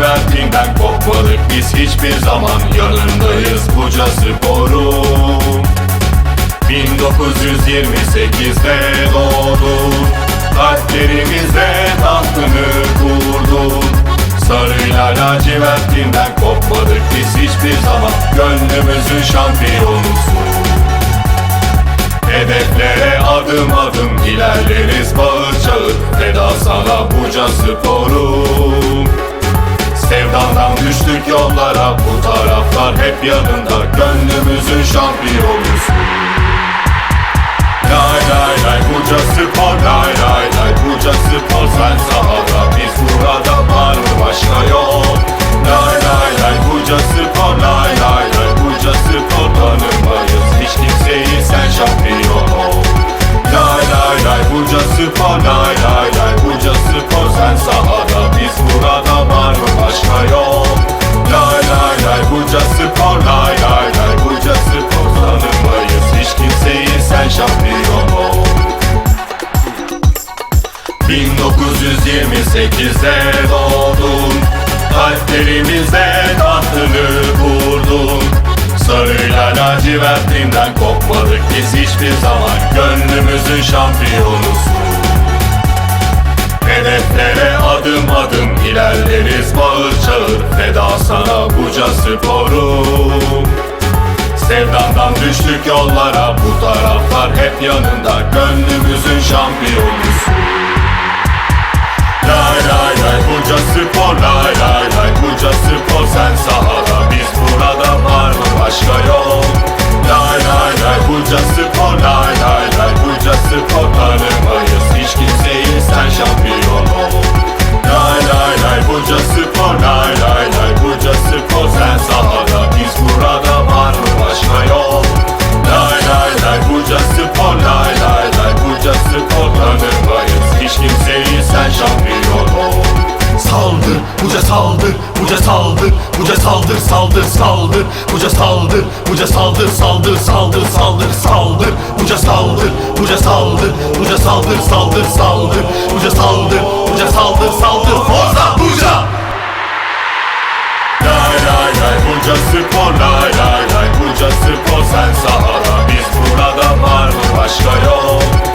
lacivertinden kopmadık biz. Hiçbir zaman Yanındayız Buca Spor'un 1928'de doğdun Kalplerimizde tahtını kurdun Sarıyla lacivertinden kopmadık biz. Hiçbir zaman Gönlümüzün şampiyonusun Hedeflere adım adım ilerleriz. Bağır çağır Feda sana Buca Spor'um Sevdandan düştük yollara bu taraflar hep yanında. Gönlümüzün şampiyonusun Lay lay lay Buca Spor Lay lay lay Buca Spor. Sen sahada biz burada var mı? Başka yok. Lay lay lay Buca Spor Lay lay lay Buca Spor tanımayız. Hiç kimseyi sen şampiyon ol. Lay lay lay Buca Spor Lay lay lay Buca Spor. Sen sahada başka yok. Lay lay lay Buca Spor Lay lay lay Buca Spor. Tanımayız Hiç kimseyi sen şampiyon ol. 1928'de doğdun. Kalplerimizde tahtını kurdun Sarıyla lacivertinden kopmadık biz hiçbir zaman. Gönlümüzün şampiyonusun. Hedeflere adım adım ilerleriz bağır çağır Feda sana Buca Spor'um Sevdandan düştük yollara bu taraflar hep yanında Gönlümüzün şampiyonusun Lay lay lay Buca Spor Lay lay lay Buca Spor sen sahada biz burada var mı başka yok? Lay lay lay Buca Spor Lay lay lay Buca Spor tanımayız hiç kimseyi sen şampiyon saldır, saldır, saldır, buca saldır, buca saldır, saldır, saldır, saldır, saldır, buca saldır, buca saldır, buca saldır, saldır, saldır, buca saldır, buca saldır, saldır, forza buca! Lay lay lay Buca Spor Lay lay lay Buca Spor. Sen sahada Biz burada var mı? Başka yok